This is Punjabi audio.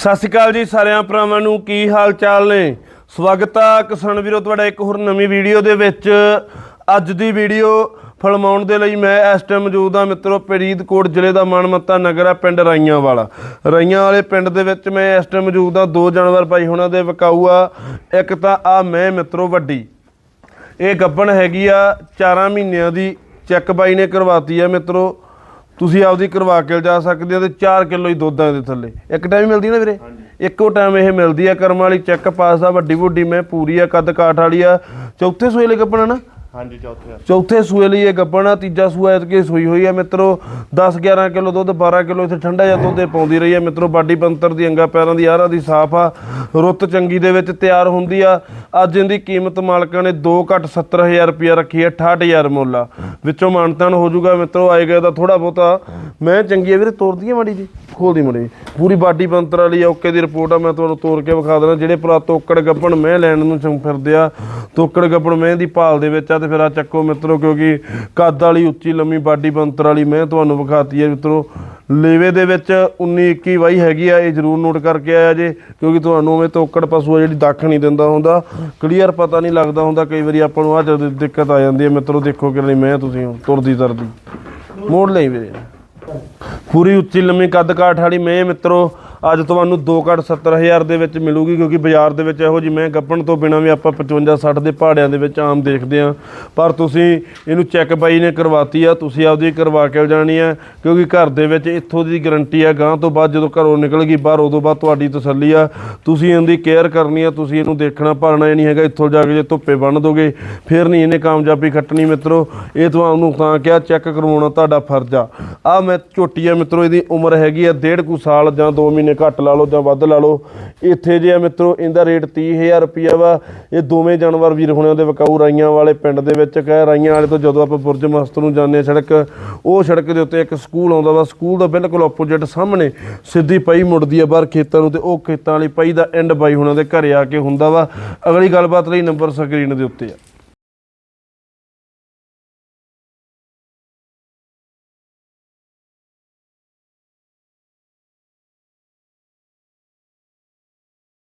ਸਤਿ ਸ਼੍ਰੀ ਅਕਾਲ ਜੀ ਸਾਰਿਆਂ ਭਰਾਵਾਂ ਨੂੰ, ਕੀ ਹਾਲ ਚਾਲ ਨੇ? ਸਵਾਗਤ ਆ ਕਿਸਾਨ ਵੀਰੋ, ਤੁਹਾਡਾ ਇੱਕ ਹੋਰ ਨਵੀਂ ਵੀਡੀਓ ਦੇ ਵਿੱਚ। ਅੱਜ ਦੀ ਵੀਡੀਓ ਫਿਲਮਾਉਣ ਦੇ ਲਈ ਮੈਂ ਇਸ ਟਾਈਮ ਮੌਜੂਦ ਆ ਮਿੱਤਰੋ, ਫਰੀਦਕੋਟ ਜ਼ਿਲ੍ਹੇ ਦਾ ਮਨਮੱਤਾ ਨਗਰ ਆ, ਪਿੰਡ ਰਾਈਆਂ ਵਾਲਾ ਰਾਈਆਂ ਵਾਲੇ ਪਿੰਡ ਦੇ ਵਿੱਚ ਮੈਂ ਇਸ ਟਾਈਮ ਮੌਜੂਦ ਆ ਦੋ ਜਾਨਵਰ ਭਾਈ ਹੁਣਾਂ ਦੇ ਵਿਕਾਊ ਆ। ਇੱਕ ਤਾਂ ਆ ਮੈਂ ਮਿੱਤਰੋ ਵੱਡੀ। ਇਹ ਗੱਬਣ ਹੈਗੀ ਆ 4 ਮਹੀਨਿਆਂ ਦੀ ਚੈੱਕ ਬਾਈ ਨੇ ਕਰਵਾਤੀ ਆ ਮਿੱਤਰੋ। ਤੁਸੀਂ ਆਪਦੀ ਕਰਵਾ ਕੇ ਜਾ ਸਕਦੇ ਆ ਤੇ 4 ਕਿਲੋ ਹੀ ਦੁੱਧ ਆ ਇਹਦੇ ਥੱਲੇ। ਇੱਕ ਟਾਈਮ ਮਿਲਦੀ ਨਾ ਵੀਰੇ? ਇੱਕੋ ਟਾਈਮ ਇਹ ਮਿਲਦੀ ਆ ਕਰਮ ਵਾਲੀ ਚੈੱਕ ਪਾਸ ਆ ਵੱਡੀ ਵੱਡੀ ਮੈਂ ਪੂਰੀ ਆ ਕੱਦ ਕਾਠ ਵਾਲੀ ਆ। ਚੌਥੇ ਸੂਏ ਲਈ ਆ ਨਾ। ਹਾਂਜੀ, ਚੌਥੇ ਚੌਥੇ ਸੂਏ ਲਈ ਇਹ ਗੱਬਣ ਆ, ਤੀਜਾ ਸੂਆ ਇਤਕੇ ਸੂਈ ਹੋਈ ਆ ਮਿੱਤਰੋ 10 11 ਕਿਲੋ ਦੁੱਧ 12 ਕਿਲੋ ਇੱਥੇ ਠੰਡਾ ਜਿਹਾ ਦੁੱਧ ਇਹ ਪਾਉਂਦੀ ਰਹੀ ਆ ਮਿੱਤਰੋ, ਬਾਡੀ ਪੰਤਰ ਦੀ, ਅੰਗਾ ਪੈਰਾਂ ਦੀ ਆਰਾ ਦੀ ਸਾਫ਼ ਆ, ਰੁੱਤ ਚੰਗੀ ਦੇ ਵਿੱਚ ਤਿਆਰ ਹੁੰਦੀ ਆ। ਅੱਜ ਇਹਦੀ ਕੀਮਤ ਮਾਲਕਾਂ ਨੇ 2 ਘੱਟ 70000 ਰੁਪਇਆ ਰੱਖੀ ਆ 68000 ਮੁੱਲ ਆ। ਵਿੱਚੋਂ ਮਾਨਤਾਨ ਹੋ ਜਾਊਗਾ ਮਿੱਤਰੋ, ਆਏਗਾ ਤਾਂ ਥੋੜਾ ਬਹੁਤਾ। ਮੈਂ ਚੰਗੀ ਆ ਵੀਰੇ, ਤੋਰਦੀ ਆ ਮਾੜੀ ਜੀ ਖੋਲਦੀ ਮੜੀ। ਪੂਰੀ ਬਾਡੀ ਪੰਤਰ ਵਾਲੀ ਆ, ਓਕੇ ਦੀ ਰਿਪੋਰਟ ਆ, ਮੈਂ ਤੁਹਾਨੂੰ ਤੋੜ ਕੇ ਵਿਖਾ ਦੇਣਾ ਜਿਹੜੇ ਭਰਾ ਤੋਕੜ ਗੱਪਣ ਮੈਂ ਲੈਣ ਨੂੰ ਚੰਗ ਫਿਰਦੇ ਆ, ਤੋਕੜ ਗੱਪਣ ਮੈਂ ਦੀ ਭਾਲ ਦੇ ਵਿੱਚ ਆ, ਤੇ ਫਿਰ ਆ ਚੱਕੋ ਮਿੱਤਰੋ, ਕਿਉਂਕਿ ਕੱਦ ਵਾਲੀ, ਉੱਚੀ, ਲੰਮੀ ਬਾਡੀ ਪੰਤਰ ਵਾਲੀ ਮੈਂ ਤੁਹਾਨੂੰ ਵਿਖਾਤੀ ਹੈ ਮਿੱਤਰੋ। ਲੇਵੇ ਦੇ ਵਿੱਚ 19 21 ਵਾਈ ਹੈਗੀ ਆ, ਇਹ ਜਰੂਰ ਨੋਟ ਕਰਕੇ ਆਇਆ ਜੇ, ਕਿਉਂਕਿ ਤੁਹਾਨੂੰ ਉਵੇਂ ਤੋਕੜ ਪਸ਼ੂ ਆ ਜਿਹੜੀ ਦੱਖ ਨਹੀਂ ਦਿੰਦਾ ਹੁੰਦਾ। ਕਲੀਅਰ ਪਤਾ ਨਹੀਂ ਲੱਗਦਾ ਹੁੰਦਾ, ਕਈ ਵਾਰੀ ਆਪਾਂ ਨੂੰ ਆ ਜਦੋਂ ਦਿੱਕਤ ਆ ਜਾਂਦੀ ਹੈ ਮਿੱਤਰੋ, ਦੇਖੋ ਕਿ ਨਹੀਂ ਮੈਂ ਤੁਸੀਂ ਤੁਰਦੀ ਤਰਦੀ ਮੋੜ ਲਈ ਵੀਰੇ। ਪੂਰੀ ਉੱਚੀ ਲੰਮੀ ਕੱਦ ਕਾਠ ਵਾਲੀ ਮੈਂ ਮਿੱਤਰੋ। ਅੱਜ ਤੁਹਾਨੂੰ 2 ਕੱਟ 70000 ਦੇ ਵਿੱਚ ਮਿਲੂਗੀ, ਕਿਉਂਕਿ ਬਾਜ਼ਾਰ ਦੇ ਵਿੱਚ ਇਹੋ ਜਿਹੀ ਮੈਂ ਗੱਪਣ ਤੋਂ ਬਿਨਾ ਵੀ ਆਪਾਂ 55 60 ਦੇ ਪਹਾੜਿਆਂ ਦੇ ਵਿੱਚ ਆਮ ਦੇਖਦੇ ਆ ਪਰ ਤੁਸੀਂ ਇਹਨੂੰ ਚੈੱਕ ਬਾਈ ਨੇ ਕਰਵਾਤੀ ਆ, ਤੁਸੀਂ ਆਪਦੀ ਕਰਵਾ ਕੇ ਜਾਣੀ ਆ, ਕਿਉਂਕਿ ਘਰ ਦੇ ਵਿੱਚ ਇੱਥੋਂ ਦੀ ਗਾਰੰਟੀ ਆ ਗਾਂ ਤੋਂ ਬਾਅਦ ਜਦੋਂ ਘਰੋਂ ਨਿਕਲ ਗਈ, ਬਾਹਰ ਉਦੋਂ ਬਾਅਦ ਤੁਹਾਡੀ ਤਸੱਲੀ ਆ। ਤੁਸੀਂ ਇਹਦੀ ਕੇਅਰ ਕਰਨੀ ਆ, ਤੁਸੀਂ ਇਹਨੂੰ ਦੇਖਣਾ ਭਾਲਣਾ, ਇਹ ਨਹੀਂ ਹੈਗਾ ਇੱਥੋਂ ਜਾ ਕੇ ਜੇ ਧੁੱਪੇ ਬੰਨ ਦੋਗੇ, ਫਿਰ ਨਹੀਂ ਇਹਨੇ ਕਾਮਯਾਬੀ ਖੱਟਣੀ ਮਿੱਤਰੋ। ਇਹ ਤੁਹਾਨੂੰ ਤਾਂ ਕਿਹਾ ਚੈੱਕ ਕਰਵਾਉਣਾ ਤੁਹਾਡਾ ਫਰਜ਼ ਆ। ਆ ਮੈਂ ਝੋਟੀ ਆ ਮਿੱਤਰੋ, ਇਹਦੀ ਉਮਰ ਹੈਗੀ ਆ ਡੇਢ ਕੁ ਸਾਲ ਜਾਂ 2 ਮਹੀਨੇ ਘੱਟ ਲਾ ਲਓ ਜਾਂ ਵੱਧ ਲਾ ਲਓ। ਇੱਥੇ ਜੇ ਆ ਮਿੱਤਰੋ, ਇਹਦਾ ਰੇਟ 30000 ਰੁਪਿਆ ਵਾ। ਇਹ ਦੋਵੇਂ ਜਾਨਵਰ ਵੀਰ ਹੁਣਿਆਂ ਦੇ ਵਿਕਾਊ ਰਾਈਆਂ ਵਾਲੇ ਪਿੰਡ ਦੇ ਵਿੱਚ ਕਹਿ ਰਾਈਆਂ ਵਾਲੇ ਤੋਂ ਜਦੋਂ ਆਪਾਂ ਬੁਰਜ ਮਸਤ ਨੂੰ ਜਾਂਦੇ ਹਾਂ ਸੜਕ, ਉਹ ਸੜਕ ਦੇ ਉੱਤੇ ਇੱਕ ਸਕੂਲ ਆਉਂਦਾ ਵਾ। ਸਕੂਲ ਦਾ ਬਿਲਕੁਲ ਆਪੋਜ਼ਿਟ ਸਾਹਮਣੇ ਸਿੱਧੀ ਪਈ ਮੁੜਦੀ ਆ ਬਾਹਰ ਖੇਤਾਂ ਨੂੰ ਤੇ ਉਹ ਖੇਤਾਂ ਵਾਲੀ ਪਈ ਦਾ ਐਂਡ ਬਾਈ ਹੁਣਾਂ ਦੇ ਘਰੇ ਆ ਕੇ ਹੁੰਦਾ ਵਾ। ਅਗਲੀ ਗੱਲਬਾਤ ਲਈ ਨੰਬਰ ਸਕਰੀਨ ਦੇ ਉੱਤੇ ਆ।